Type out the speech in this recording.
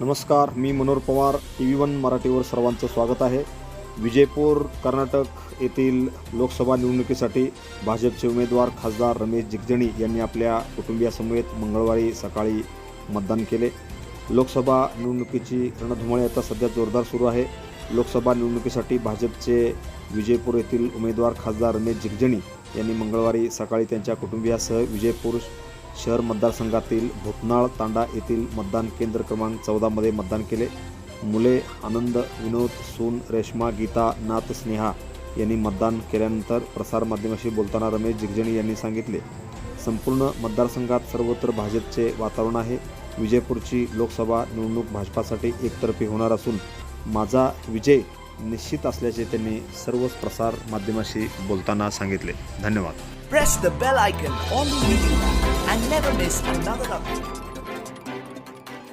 नमस्कार मी Manohar Pawar T V one मराठीवर सर्वांचं स्वागत आहे. विजयपूर कर्नाटक येथील लोकसभा निवडणुकीसाठी भाजपचे उमेदवार खासदार रमेश जिगजणी यांनी आपल्या कुटुंबियासमवेत मंगळवारी सकाळी मतदान केले. लोकसभा निवडणुकीची रणधुमाळी आता सध्या जोरदार सुरू आहे. लोकसभा निवडणुकीसाठी भाजपचे विजयपूर येथील उमेदवार खासदार रमेश जिगजणी यांनी मंगळवारी सकाळी त्यांच्या कुटुंबियासह विजयपूर शहर मतदारसंघातील भूतनाळ तांडा येथील मतदान केंद्र क्रमांक चौदामध्ये मतदान केले. मुले आनंद विनोद सून रेश्मा गीता नाथ स्नेहा यांनी मतदान केल्यानंतर प्रसारमाध्यमाशी बोलताना रमेश जिगजणी यांनी सांगितले संपूर्ण मतदारसंघात सर्वत्र भाजपचे वातावरण आहे. विजयपूरची लोकसभा निवडणूक भाजपासाठी एकतर्फी होणार असून माझा विजय निश्चित असल्याचे त्यांनी सर्वच प्रसार माध्यमाशी बोलताना सांगितले. धन्यवाद. Press the bell icon on the video and never miss another update.